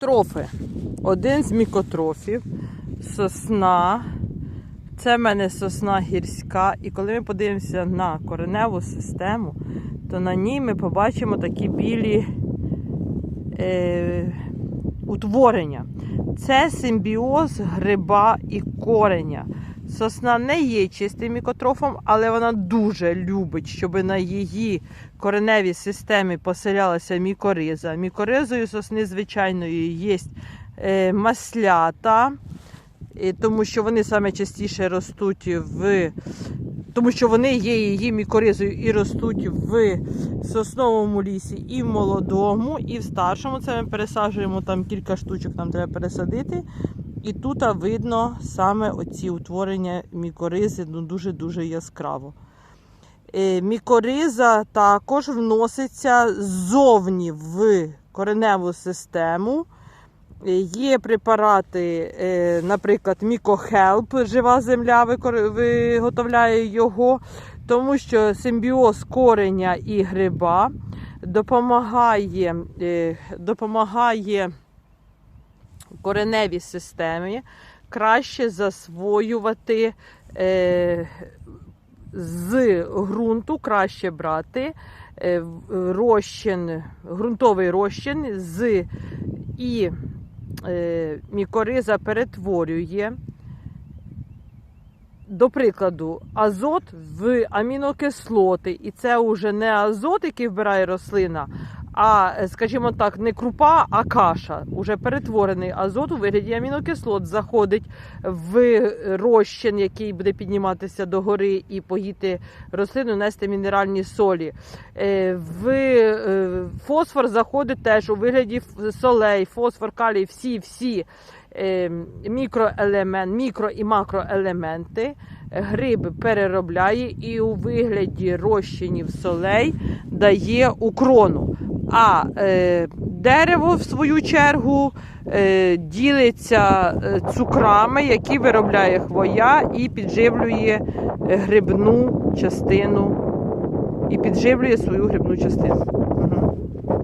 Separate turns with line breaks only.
Трофи. Один з мікотрофів. Сосна. Це в мене сосна гірська. І коли ми подивимося на кореневу систему, то на ній ми побачимо такі білі е, утворення. Це симбіоз гриба і кореня. Сосна не є чистим мікотрофом, але вона дуже любить, щоб на її кореневій системі поселялася мікориза. Мікоризою сосни звичайної є е, маслята, е, тому що вони саме частіше ростуть в. Тому що вони є її мікоризою і ростуть в сосновому лісі і в молодому, і в старшому. Це ми пересаджуємо там кілька штучок, нам треба пересадити. І тут видно саме оці утворення мікоризи ну, дуже-дуже яскраво. Е, Мікориза також вноситься ззовні в кореневу систему. Е, Є препарати, е, наприклад, Мікохелп, жива земля виготовляє його, тому що симбіоз кореня і гриба допомагає, допомагає кореневій системі краще засвоювати е, з ґрунту, краще брати е, розчин, ґрунтовий розчин з і е, мікориза перетворює, до прикладу, азот в амінокислоти. І це вже не азот, який вбирає рослина, а, е, скажімо так, не крупа, а каша. Уже перетворений азот у вигляді амінокислот заходить в розчин, який буде підніматися до гори і поїти рослину, нести мінеральні солі. Е, В е, фосфор заходить теж у вигляді солей, фосфор, калій, всі, всі мікроелемент, мікро і макроелементи. Гриб переробляє і у вигляді розчинів солей дає у крону. А е, дерево, в свою чергу, е, ділиться е, цукрами, які виробляє хвоя, і підживлює грибну частину. І підживлює свою грибну частину. Мгм.